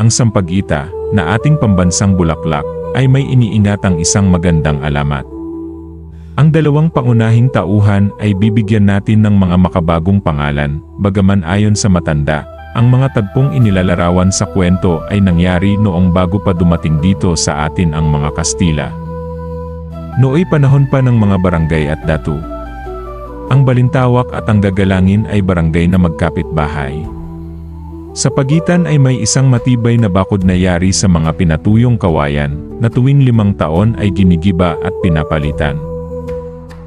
Ang sampagita, na ating pambansang bulaklak, ay may iniingatang isang magandang alamat. Ang dalawang pangunahing tauhan ay bibigyan natin ng mga makabagong pangalan, bagaman ayon sa matanda, ang mga tagpong inilalarawan sa kwento ay nangyari noong bago pa dumating dito sa atin ang mga Kastila. Nooy panahon pa ng mga barangay at datu. Ang Balintawak at ang Gagalangin ay barangay na magkapit-bahay. Sa pagitan ay may isang matibay na bakod na yari sa mga pinatuyong kawayan, na tuwing limang taon ay ginigiba at pinapalitan.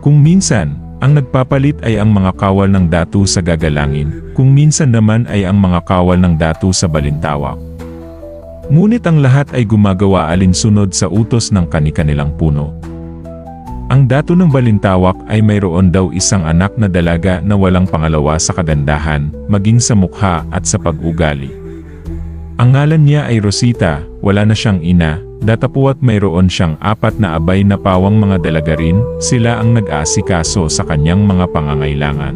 Kung minsan, ang nagpapalit ay ang mga kawal ng datu sa gagalangin, kung minsan naman ay ang mga kawal ng datu sa balintawak. Ngunit ang lahat ay gumagawa alinsunod sa utos ng kani-kanilang puno. Ang dato ng balintawak ay mayroon daw isang anak na dalaga na walang pangalawa sa kagandahan, maging sa mukha at sa pag-ugali. Ang ngalan niya ay Rosita, wala na siyang ina, datapuat mayroon siyang apat na abay na pawang mga dalaga rin, sila ang nag-aasikaso sa kanyang mga pangangailangan.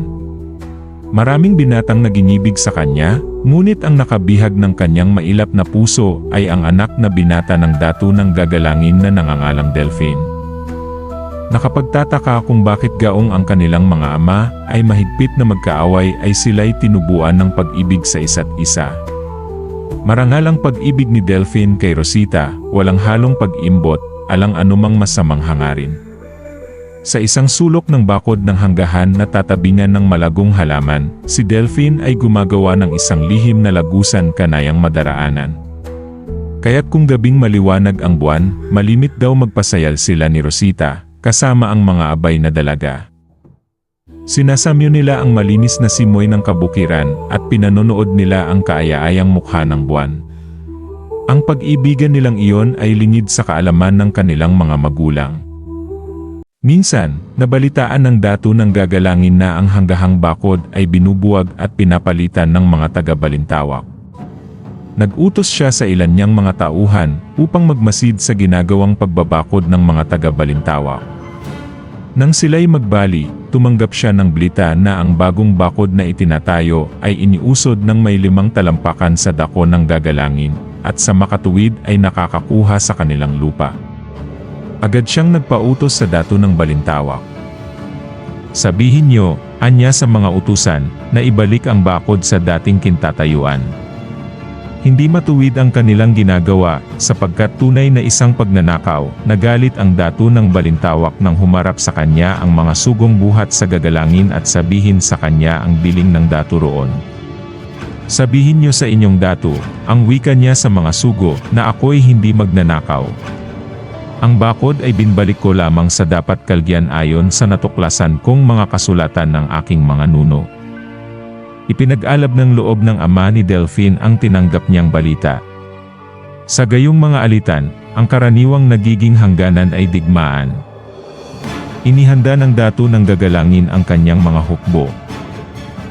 Maraming binatang naginibig sa kanya, ngunit ang nakabihag ng kanyang mailap na puso ay ang anak na binata ng dato ng gagalangin na nangangalang Delphine. Nakapagtataka kung bakit gaong ang kanilang mga ama ay mahigpit na magkaaway ay sila'y tinubuan ng pag-ibig sa isa't isa. Marangal ang pag-ibig ni Delphine kay Rosita, walang halong pag-imbot, alang anumang masamang hangarin. Sa isang sulok ng bakod ng hanggahan na tatabingan ng malagong halaman, si Delphine ay gumagawa ng isang lihim na lagusan kanayang madaraanan. Kaya't kung gabing maliwanag ang buwan, malimit daw magpasayal sila ni Rosita, kasama ang mga abay na dalaga. Sinasamyo nila ang malinis na simoy ng kabukiran at pinanonood nila ang kaaya-ayang mukha ng buwan. Ang pag-ibigan nilang iyon ay lingid sa kaalaman ng kanilang mga magulang. Minsan, nabalitaan ng dato ng gagalangin na ang hanggahang bakod ay binubuwag at pinapalitan ng mga taga-balintawak. Nag-utos siya sa ilan niyang mga tauhan upang magmasid sa ginagawang pagbabakod ng mga taga-balintawak. Nang sila'y magbali, tumanggap siya ng blita na ang bagong bakod na itinatayo ay iniusod ng may limang talampakan sa dako ng gagalangin, at sa makatuwid ay nakakakuha sa kanilang lupa. Agad siyang nagpautos sa dato ng balintawak. Sabihin niyo, anya sa mga utusan, na ibalik ang bakod sa dating kintatayuan. Hindi matuwid ang kanilang ginagawa, sapagkat tunay na isang pagnanakaw, nagalit ang dato ng balintawak nang humarap sa kanya ang mga sugong buhat sa gagalangin at sabihin sa kanya ang biling ng dato roon. Sabihin niyo sa inyong dato, ang wika niya sa mga sugo, na ako'y hindi magnanakaw. Ang bakod ay binbalik ko lamang sa dapat kalgyan ayon sa natuklasan kong mga kasulatan ng aking mga nuno. Ipinag-alab ng loob ng ama ni Delphine ang tinanggap niyang balita. Sa gayong mga alitan, ang karaniwang nagiging hangganan ay digmaan. Inihanda ng dato ng gagalangin ang kanyang mga hukbo.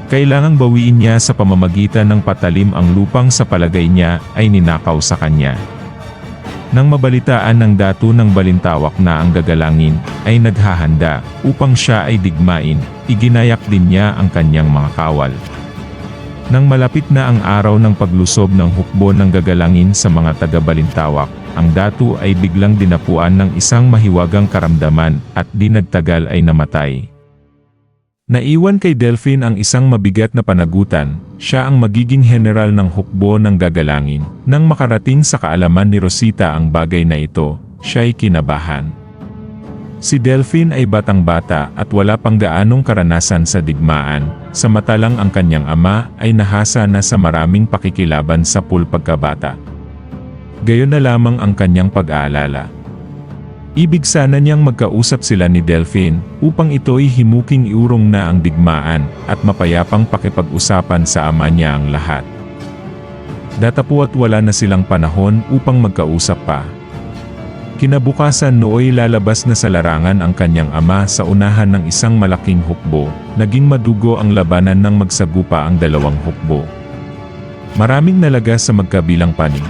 Kailangang bawiin niya sa pamamagitan ng patalim ang lupang sa palagay niya ay ninakaw sa kanya. Nang mabalitaan ng dato ng balintawak na ang gagalangin, ay naghahanda, upang siya ay digmain, iginayak din niya ang kanyang mga kawal. Nang malapit na ang araw ng paglusob ng hukbo ng gagalangin sa mga taga-balintawak, ang datu ay biglang dinapuan ng isang mahiwagang karamdaman at di nagtagal ay namatay. Naiwan kay Delphine ang isang mabigat na panagutan, siya ang magiging general ng hukbo ng gagalangin. Nang makarating sa kaalaman ni Rosita ang bagay na ito, siya'y kinabahan. Si Delphine ay batang-bata at wala pang gaanong karanasan sa digmaan, samantalang ang kanyang ama ay nahasa na sa maraming pakikilaban sa pool pagkabata. Gayon na lamang ang kanyang pag-aalala. Ibig sana niyang magkausap sila ni Delphine upang ito'y himuking iurong na ang digmaan at mapayapang pakipag-usapan sa ama niya ang lahat. Datapuat wala na silang panahon upang magkausap pa. Kinabukasan nooy lalabas na sa larangan ang kanyang ama sa unahan ng isang malaking hukbo, naging madugo ang labanan ng magsagupa ang dalawang hukbo. Maraming nalaga sa magkabilang panig.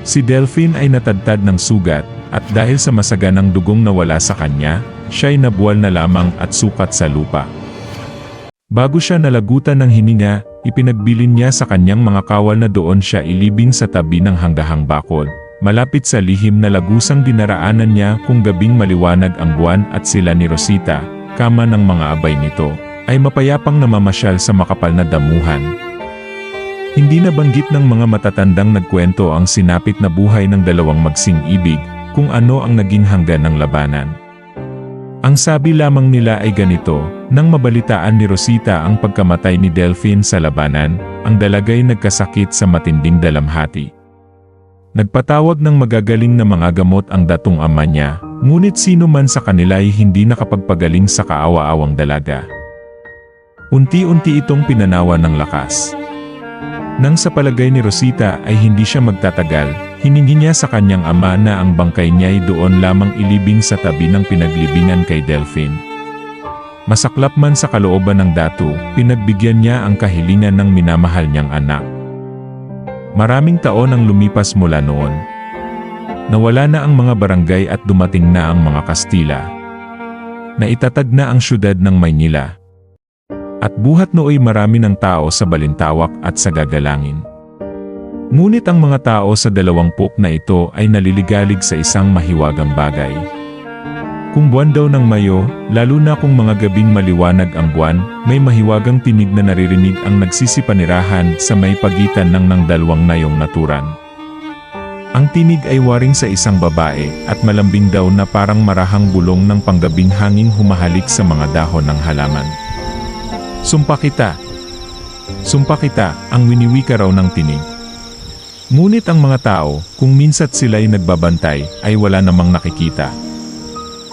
Si Delphine ay natadtad ng sugat, at dahil sa masaganang dugong nawala sa kanya, siya'y nabuwal na lamang at sukat sa lupa. Bago siya nalagutan ng hininga, ipinagbilin niya sa kanyang mga kawal na doon siya ilibing sa tabi ng hanggahang bakod. Malapit sa lihim na lagusang dinaraanan niya kung gabing maliwanag ang buwan at sila ni Rosita, kama ng mga abay nito, ay mapayapang namamasyal sa makapal na damuhan. Hindi nabanggit ng mga matatandang nagkwento ang sinapit na buhay ng dalawang magsing ibig, kung ano ang naging hanggan ng labanan. Ang sabi lamang nila ay ganito, nang mabalitaan ni Rosita ang pagkamatay ni Delphine sa labanan, ang dalagay nagkasakit sa matinding dalamhati. Nagpatawag ng magagaling na mga gamot ang datong ama niya, ngunit sino man sa kanila ay hindi nakapagpagaling sa kaawa-awang dalaga. Unti-unti itong pinanawa ng lakas. Nang sa palagay ni Rosita ay hindi siya magtatagal, hiningi niya sa kanyang ama na ang bangkay niya ay doon lamang ilibing sa tabi ng pinaglibingan kay Delphine. Masaklap man sa kalooban ng datu, pinagbigyan niya ang kahilingan ng minamahal niyang anak. Maraming taon ang lumipas mula noon. Nawala na ang mga barangay at dumating na ang mga Kastila. Naitatag na ang syudad ng Maynila. At buhat nooy marami ng tao sa Balintawak at sa Gagalangin. Ngunit ang mga tao sa dalawang pok na ito ay naliligalig sa isang mahiwagang bagay. Kung buwan daw ng Mayo, lalo na kung mga gabing maliwanag ang buwan, may mahiwagang tinig na naririnig ang nagsisipanirahan sa may pagitan ng ng dalawang nayong naturan. Ang tinig ay waring sa isang babae at malambing daw na parang marahang bulong ng panggabing hangin humahalik sa mga dahon ng halaman. Sumpa kita! Sumpa kita, ang winiwika raw ng tinig. Ngunit ang mga tao, kung minsa't sila'y nagbabantay, ay wala namang nakikita.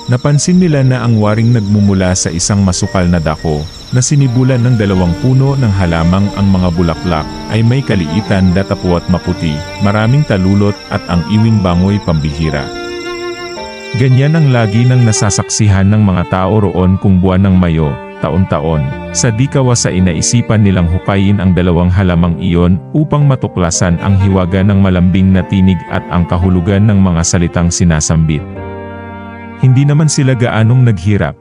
Napansin nila na ang waring nagmumula sa isang masukal na dako, na sinibulan ng dalawang puno ng halamang ang mga bulaklak, ay may kaliitan datapo at maputi, maraming talulot at ang iwing bangoy pambihira. Ganyan ang lagi ng nasasaksihan ng mga tao roon kung buwan ng Mayo, taon-taon, sa di kawasa inaisipan nilang hukayin ang dalawang halamang iyon upang matuklasan ang hiwaga ng malambing na tinig at ang kahulugan ng mga salitang sinasambit. Hindi naman sila gaanong naghirap.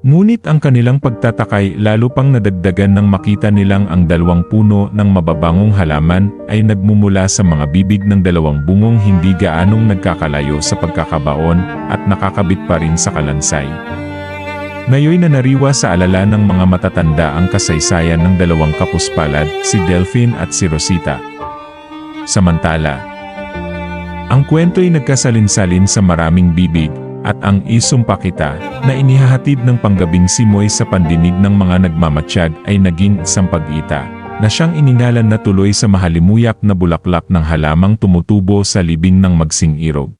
Ngunit ang kanilang pagtatakay lalo pang nadagdagan nang makita nilang ang dalawang puno ng mababangong halaman ay nagmumula sa mga bibig ng dalawang bungong hindi gaanong nagkakalayo sa pagkakabaon at nakakabit pa rin sa kalansay. Ngayoy na nariwa sa alala ng mga matatanda ang kasaysayan ng dalawang kapuspalad, si Delphine at si Rosita. Samantala, ang kwento'y nagkasalin-salin sa maraming bibig, at ang isumpa kita, na inihahatid ng panggabing simoy sa pandinig ng mga nagmamatsyag ay naging isang pag-ita, na siyang iningalan na tuloy sa mahalimuyak na bulaklak ng halamang tumutubo sa libing ng magsing irog.